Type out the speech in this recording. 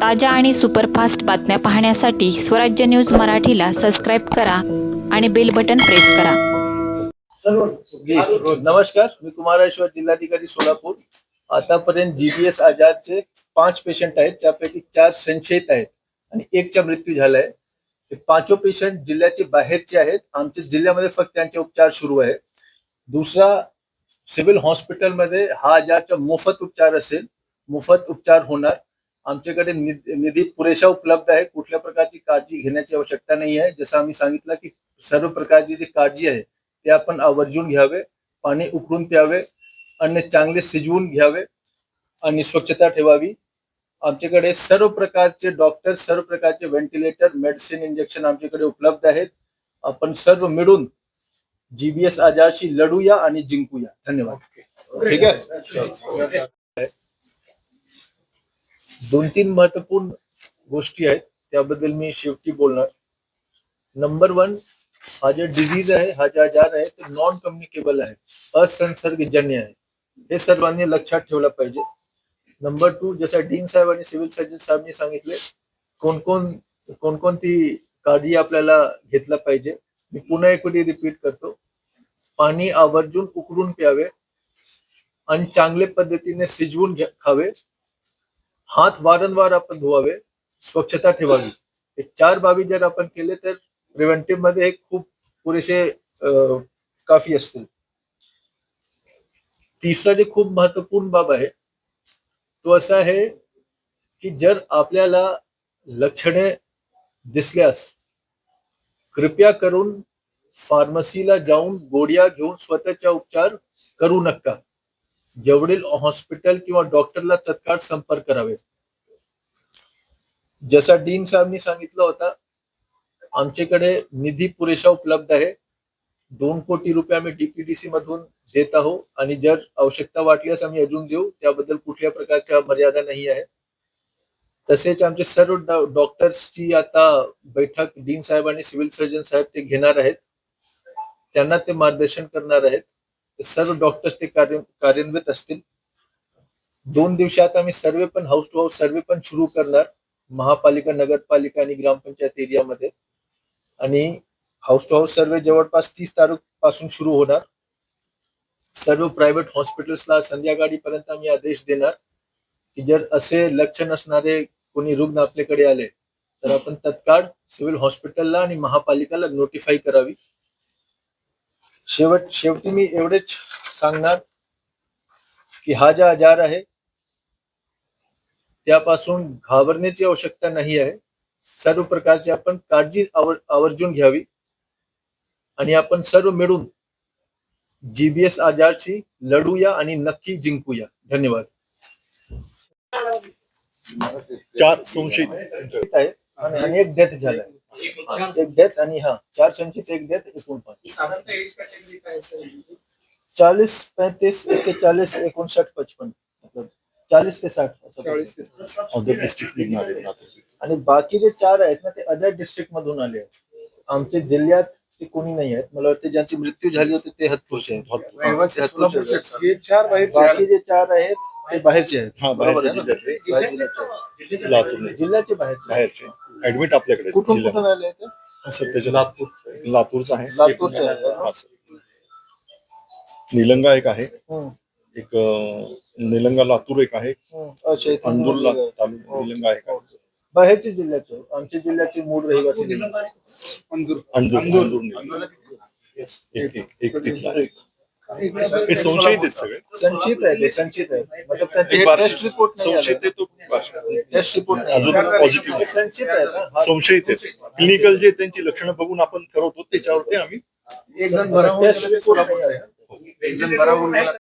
ताज्या आणि सुपरफास्ट बातम्या पाहण्यासाठी स्वराज्य न्यूज मराठीला सबस्क्राईब करा आणि बेल बटन प्रेस करा. जी, नमस्कार मी कुमारेश्वर जिल्हाधिकारी सोलापूर. आतापर्यंत जीबीएस आजारचे पाच पेशंट आहेत त्यापैकी चार संशयित आहेत आणि एकचा मृत्यू झालाय. ते पाचो पेशंट जिल्ह्याचे बाहेरचे आहेत. आमच्या जिल्ह्यामध्ये फक्त त्यांचे उपचार सुरू आहे. दुसरा सिव्हिल हॉस्पिटलमध्ये हा आजारचा मोफत उपचार असेल. मोफत उपचार होणार. आमच्याकडे निध- निधी पुरेसा उपलब्ध आहे. कुठल्या प्रकारची काळजी घेण्याची आवश्यकता नाही आहे. जसं आम्ही सांगितलं की सर्व प्रकारची जी काळजी आहे ते आपण आवर्जून घ्यावे पाणी उकळून प्यावे अन्न चांगले शिजवून घ्यावे आणि स्वच्छता ठेवावी. आमच्याकडे सर्व प्रकारचे डॉक्टर सर्व प्रकारचे व्हेंटिलेटर मेडिसिन इंजेक्शन आमच्याकडे उपलब्ध आहेत. आपण सर्व मिळून जीबीएस आजारशी लढूया आणि जिंकूया. धन्यवाद. ठीक आहे दोन तीन महत्त्वपूर्ण गोष्टी आहेत त्याबद्दल मी शेवटी बोलणार. नंबर वन हा जे डिझीज आहे हा जे आजार आहे ते नॉन कम्युनिकेबल आहे. असंसर्गजन्य आहे. हे सर्वांनी लक्षात ठेवलं पाहिजे. नंबर टू जसं डीन साहेब आणि सिव्हिल सर्जन साहेबांनी सांगितले कोण कोणकोणती काळजी आपल्याला घेतला पाहिजे मी पुन्हा एक वेळी रिपीट करतो. पाणी आवर्जून उकळून प्यावे आणि चांगल्या पद्धतीने शिजवून खावे. हात वारंवार आपण धुवावे स्वच्छता ठेवावी. हे चार बाबी जर आपण केले तर प्रिव्हेंटिव्हमध्ये हे खूप पुरेसे काफी असतील. तिसरा जे खूप महत्त्वपूर्ण बाब आहे तो असा आहे की जर आपल्याला लक्षणे दिसल्यास कृपया करून फार्मसीला जाऊन गोड्या घेऊन स्वतःचा उपचार करू नका. जवळील हॉस्पिटल किंवा डॉक्टरला तत्काळ संपर्क करावे. जसा डीन साहेबनी सांगितलं होता आमच्याकडे निधी पुरेसा उपलब्ध आहे. दोन कोटी रुपये आम्ही डीपीडीसी मधून देत आहोत आणि जर आवश्यकता वाटल्यास आम्ही अजून देऊ त्याबद्दल कुठल्या प्रकारच्या मर्यादा नाही आहे. तसेच आमचे सर्व डॉक्टर्सची आता बैठक डीन साहेब आणि सिव्हिल सर्जन साहेब ते घेणार आहेत. त्यांना ते मार्गदर्शन करणार आहेत. सर्व डॉक्टर्स ते कार्य कार्यान्वित असतील. दोन दिवसात आम्ही सर्वे पण हाऊस टू हाऊस सर्वे पण सुरू करणार. महापालिका नगरपालिका आणि ग्रामपंचायत एरियामध्ये. आणि हाऊस टू हाऊस सर्वे जवळपास तीस तारीखपासून सुरू होणार. सर्व प्रायव्हेट हॉस्पिटल्सला संध्याकाळीपर्यंत आम्ही आदेश देणार. की जर असे लक्षण असणारे कोणी रुग्ण आपल्याकडे आले तर आपण तत्काळ सिव्हिल हॉस्पिटलला आणि महापालिकाला नोटिफाय करावी. शेवट शेवटी मी एवढेच सांगणार की हा जो आजार आहे त्यापासून घाबरण्याची आवश्यकता नाही आहे. सर्व प्रकारची आपण काळजी आवर आवर्जून घ्यावी. आणि आपण सर्व मिळून जीबीएस आजारशी लढूया आणि नक्की जिंकूया. धन्यवाद. चार संशयित आहे. आणि आणि एक डेथ झालाय. एक डेथ आणि हा चार संचित एक डेथ एकूण पाच साधारणतः एज कॅटेगरी काय असेल चाळीस पैंतीस एक्केचाळीस एकोणसाठ पचपन. मतलब चाळीस ते साठ असं आणि बाकी जे चार आहेत ना ते अदर डिस्ट्रिक्ट मधून आले आहेत. आमच्या जिल्ह्यात ते कोणी नाही आहेत. मला वाटतं ज्यांची मृत्यू झाली होती ते हतपुरुष आहेत. हे बाकी जे चार आहेत ते बाहेरचे आहेत. हा बाहेर जिल्ह्याचे. बाहेरचे. बाहेरचे. ऍडमिट आपल्याकडे कुठून जिल्ह्यात. कुठून आले ते सर त्याच्या लातूर लातूरचा आहे लातूरचे? हा, सर. निलंगा एक आहे हम्म, एक अं, निलंगा लातूर एक आहे हम्म. अच्छा, अंदूरला तालुका निलंगा एक आहे बाहेरचे जिल्ह्याचे. आमच्या जिल्ह्याचे मूळ रहिवासी. अंदूर अंदूर अंदूर. निलंगा. एक एक एक तिथला आहे. हे संशयित आहेत सगळे संचित आहे ते संचित आहे मतलब त्यांचे एक बार- टेस्ट रिपोर्ट नाही संशयित. आहे तो टेस्ट रिपोर्ट नाही अजून. पॉझिटिव्ह ते संचित आहे ना हा- संशयित आहेत क्लिनिकल जे त्यांची लक्षणं बघून आपण ठरवतो त्याच्यावरती आम्ही एक जण बरा होऊन टेस्ट गेला रिपोर्ट नाही सोलापूरचा आले. आहे. एक जण बरा होऊन गेला